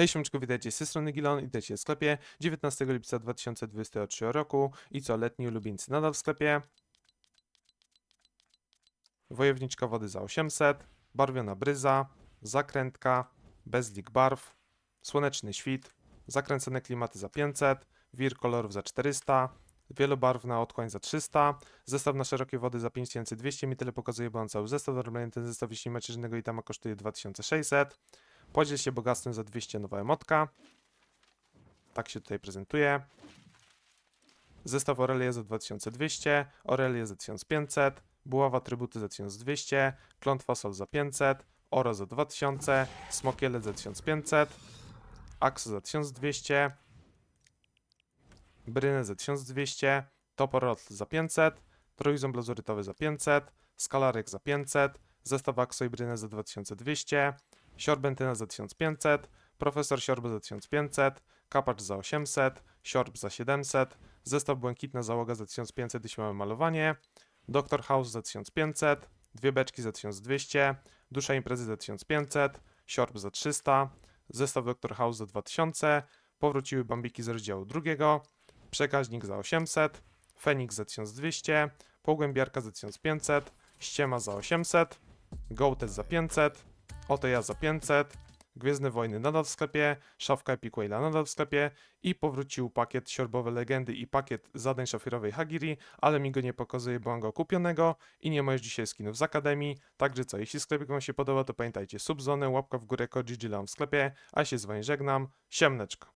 Hej, siemczku, witajcie z strony Gilon i witajcie w sklepie 19 lipca 2023 roku i co, letni ulubieńcy nadal w sklepie. Wojowniczka wody za 800, barwiona bryza, zakrętka, bezlik barw, słoneczny świt, zakręcone klimaty za 500, wir kolorów za 400, wielobarwna otchłań za 300, zestaw na szerokie wody za 5200, mi tyle pokazuje, bo mam cały zestaw, normalnie ten zestaw jeśli macie żadnego itama kosztuje 2600, Podziel się bogactwem za 200 nowa emotka. Tak się tutaj prezentuje. Zestaw Aurelia za 2200, Aurelia za 1500, Buława Atrybuty za 1200, Klątwa Sol za 500, Oro za 2000, Smokielet za 1500, Axo za 1200, Brynę za 1200, Toporotl za 500, Trójząb Lazurytowy za 500, Skalarek za 500, Zestaw Axo i Brynę za 2200, Siorbentyna za 1500, Profesor Siorbo za 1500, Kapacz za 800, Siorb za 700, Zestaw Błękitna Załoga za 1500, jeśli mamy malowanie, Doktor House za 1500, dwie beczki za 1200, Dusza Imprezy za 1500, Siorb za 300, Zestaw Doktor House za 2000, Powróciły Bambiki z rozdziału drugiego, Przekaźnik za 800, Feniks za 1200, Pogłębiarka za 1500, Ściema za 800, Gołtet za 500, Oto ja za 500, Gwiezdne Wojny nadal w sklepie, Szafka Epic Whale'a nadal w sklepie i powrócił pakiet Siorbowe Legendy i pakiet zadań szafirowej Hagiri, ale mi go nie pokazuje, bo mam go kupionego i nie ma już dzisiaj skinów z Akademii, także co, jeśli sklepik wam się podoba, to pamiętajcie subzonę, łapka w górę, kod w sklepie, a się z wami żegnam, siemneczko.